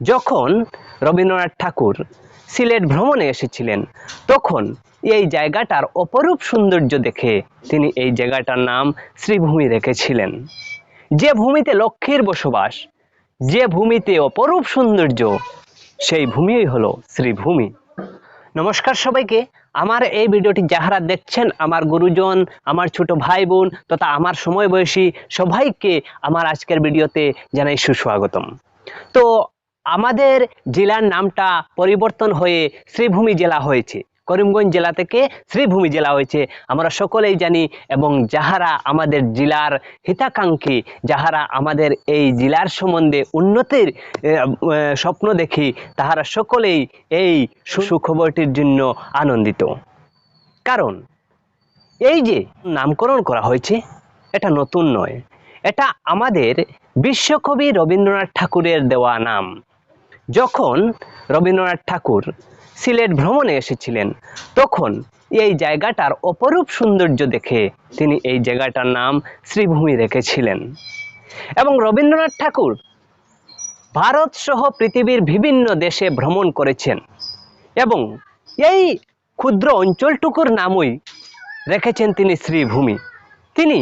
যখন রবীন্দ্রনাথ ঠাকুর সিলেট ভ্রমণে এসেছিলেন, তখন এই জায়গাটার অপরূপ সৌন্দর্য দেখে তিনি এই জায়গাটার নাম শ্রীভূমি রেখেছিলেন। যে ভূমিতে লক্ষ্মীর বসবাস, যে ভূমিতে অপরূপ সৌন্দর্য, সেই ভূমিই হলো শ্রীভূমি। নমস্কার সবাইকে। আমার এই ভিডিওটি যাহারা দেখছেন, আমার গুরুজন, আমার ছোট ভাই বোন তথা আমার সময় বয়সী সবাইকে আমার আজকের ভিডিওতে জানাই সুস্বাগতম। তো আমাদের জেলার নামটা পরিবর্তন হয়ে শ্রীভূমি জেলা হয়েছে। করিমগঞ্জ জেলা থেকে শ্রীভূমি জেলা হয়েছে। আমরা সকলেই জানি এবং যাহারা আমাদের জেলার হিতাকাঙ্ক্ষী, যাহারা আমাদের এই জেলার সম্বন্ধে উন্নতির স্বপ্ন দেখি, তাহারা সকলেই এই সুখবরটির জন্য আনন্দিত। কারণ এই যে নামকরণ করা হয়েছে, এটা নতুন নয়। এটা আমাদের বিশ্বকবি রবীন্দ্রনাথ ঠাকুরের দেওয়া নাম। যখন রবীন্দ্রনাথ ঠাকুর সিলেট ভ্রমণে এসেছিলেন, তখন এই জায়গাটার অপরূপ সৌন্দর্য দেখে তিনি এই জায়গাটার নাম শ্রীভূমি রেখেছিলেন। এবং রবীন্দ্রনাথ ঠাকুর ভারত সহ পৃথিবীর বিভিন্ন দেশে ভ্রমণ করেছেন এবং এই ক্ষুদ্র অঞ্চলটুকুর নামই রেখেছেন তিনি শ্রীভূমি। তিনি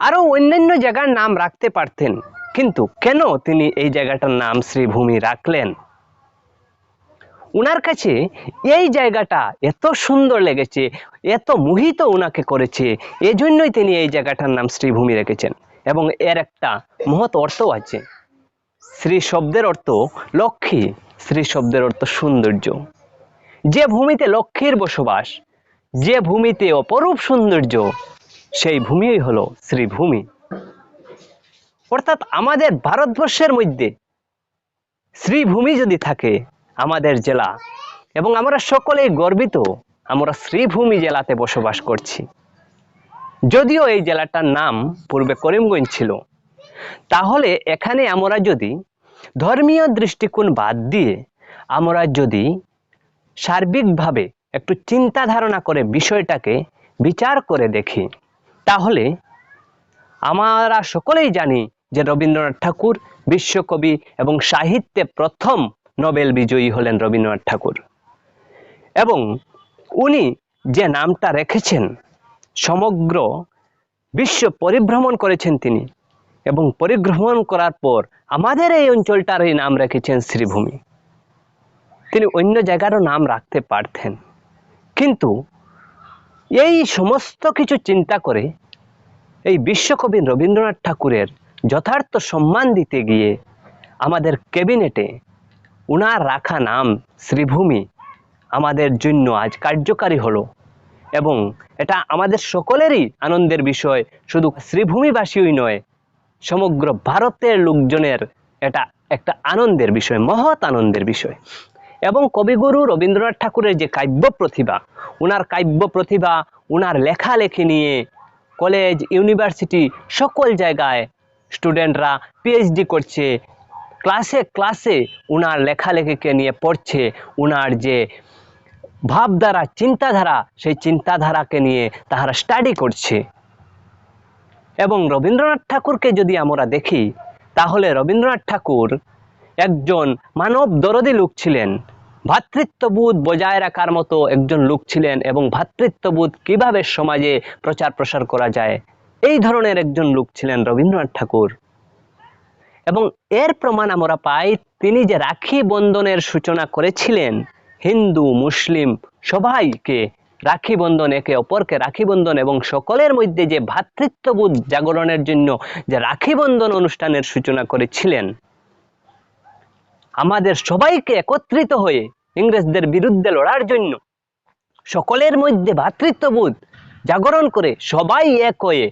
আরও অন্যান্য জায়গার নাম রাখতে পারতেন। কিন্তু কেন তিনি এই জায়গাটার নাম শ্রীভূমি রাখলেন? উনার কাছে এই জায়গাটা এত সুন্দর লেগেছে, এত মোহিত উনাকে করেছে, এজন্যই তিনি এই জায়গাটার নাম শ্রীভূমি রেখেছেন। এবং এর একটা মহৎ অর্থ আছে। শ্রী শব্দের অর্থ লক্ষ্মী, শ্রী শব্দের অর্থ সৌন্দর্য। যে ভূমিতে লক্ষ্মীর বসবাস, যে ভূমিতে অপরূপ সৌন্দর্য, সেই ভূমিই হলো শ্রীভূমি। অর্থাৎ আমাদের ভারতবর্ষের মধ্যে শ্রীভূমি যদি থাকে আমাদের জেলা, এবং আমরা সকলেই গর্বিত আমরা শ্রীভূমি জেলাতে বসবাস করছি। যদিও এই জেলাটার নাম পূর্বে করিমগঞ্জ ছিল, তাহলে এখানে আমরা যদি ধর্মীয় দৃষ্টিকোণ বাদ দিয়ে আমরা যদি সার্বিকভাবে একটু চিন্তা ধারণা করে বিষয়টাকে বিচার করে দেখি, তাহলে আমরা সকলেই জানি যে রবীন্দ্রনাথ ঠাকুর বিশ্বকবি এবং সাহিত্যে প্রথম নোবেল বিজয়ী হলেন রবীন্দ্রনাথ ঠাকুর। এবং উনি যে নামটা রেখেছেন, সমগ্র বিশ্ব পরিভ্রমণ করেছেন তিনি। এবং পরিভ্রমণ করার পর আমাদের এই অঞ্চলটার এই নাম রেখেছেন শ্রীভূমি। তিনি অন্য জায়গারও নাম রাখতে পারতেন। কিন্তু এই সমস্ত কিছু চিন্তা করে এই বিশ্বকবি রবীন্দ্রনাথ ঠাকুরের যথার্থ সম্মান দিতে গিয়ে আমাদের ক্যাবিনেটে উনার রাখা নাম শ্রীভূমি আমাদের জন্য আজ কার্যকারী হলো এবং এটা আমাদের সকলেরই আনন্দের বিষয়। শুধু শ্রীভূমিবাসীই নয়, সমগ্র ভারতের লোকজনের এটা একটা আনন্দের বিষয়, মহৎ আনন্দের বিষয়। এবং কবিগুরু রবীন্দ্রনাথ ঠাকুরের যে কাব্য প্রতিভা, উনার কাব্য প্রতিভা, উনার লেখালেখি নিয়ে কলেজ, ইউনিভার্সিটি, সকল জায়গায় স্টুডেন্টরা পিএইচডি করছে। ক্লাসে ক্লাসে উনার লেখালেখিকে নিয়ে পড়ছে। উনার যে ভাবধারা, চিন্তাধারা, সেই চিন্তাধারাকে নিয়ে তাহারা স্টাডি করছে। এবং রবীন্দ্রনাথ ঠাকুরকে যদি আমরা দেখি, তাহলে রবীন্দ্রনাথ ঠাকুর একজন মানব দরদি লোক ছিলেন। ভ্রাতৃত্ববোধ বজায় রাখার মতো একজন লোক ছিলেন এবং ভ্রাতৃত্ববোধ কীভাবে সমাজে প্রচার প্রসার করা যায় এই ধরনের একজন লোক ছিলেন রবীন্দ্রনাথ ঠাকুর। এবং এর প্রমাণ আমরা পাই, তিনি যে রাখি বন্ধনের সূচনা করেছিলেন, হিন্দু, মুসলিম সবাইকে রাখি বন্ধন, একে অপরকে রাখি বন্ধন এবং সকলের মধ্যে যে ভ্রাতৃত্ববোধ জাগরণের জন্য যে রাখি বন্ধন অনুষ্ঠানের সূচনা করেছিলেন, আমাদের সবাইকে একত্রিত হয়ে ইংরেজদের বিরুদ্ধে লড়ার জন্য সকলের মধ্যে ভ্রাতৃত্ববোধ জাগরণ করে সবাই এক হয়ে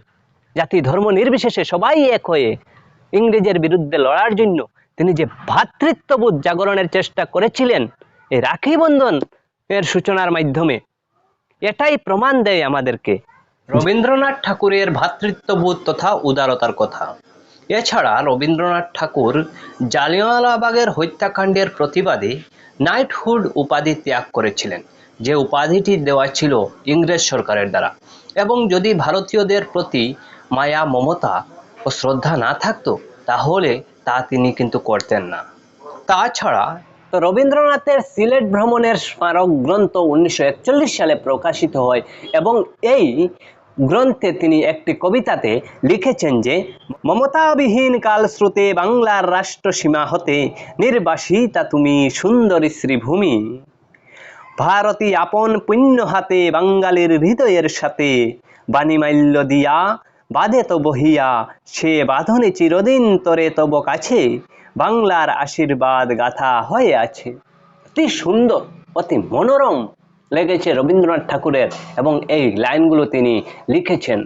জাতি ধর্ম নির্বিশেষে সবাই এক হয়ে ইংরেজের বিরুদ্ধে লড়ার জন্য তিনি যে ভ্রাতৃত্ববোধ জাগরণের চেষ্টা করেছিলেন এই রাখি বন্ধন এর সূচনার মাধ্যমে। এটাই প্রমাণ দেয় আমাদেরকে রবীন্দ্রনাথ ঠাকুরের ভ্রাতৃত্ববোধ তথা উদারতার কথা। এছাড়া রবীন্দ্রনাথ ঠাকুর জালিয়ানওয়ালাবাগের হত্যাকাণ্ডের প্রতিবাদে নাইটহুড উপাধি ত্যাগ করেছিলেন, যে উপাধিটি দেওয়া ছিল ইংরেজ সরকারের দ্বারা। এবং যদি ভারতীয়দের প্রতি মায়া, মমতা ও শ্রদ্ধা না থাকতো, তাহলে তা তিনি কিন্তু করতেন না। তাছাড়া তো রবীন্দ্রনাথের সিলেট ভ্রমণের স্মারক গ্রন্থ উনিশশো একচল্লিশ সালে প্রকাশিত হয় এবং এই গ্রন্থে তিনি একটি কবিতাতে লিখেছেন যে, মমতাবিহীন কালস্রোতে বাংলার রাষ্ট্র সীমা হতে নির্বাসিতা তুমি সুন্দরী শ্রীভূমি। ভারতী আপন পুণ্য হাতে বাঙালির হৃদয়ের সাথে বাণীমাল্য দিয়া বাঁধে তো বহিয়া সে বাঁধনে চিরদিন তরে তব কাছে। বাংলার আশীর্বাদ গাথা হয়ে আছে। অতি সুন্দর, অতি মনোরম লেগেছে রবীন্দ্রনাথ ঠাকুরের এবং এই লাইনগুলো তিনি লিখেছেন।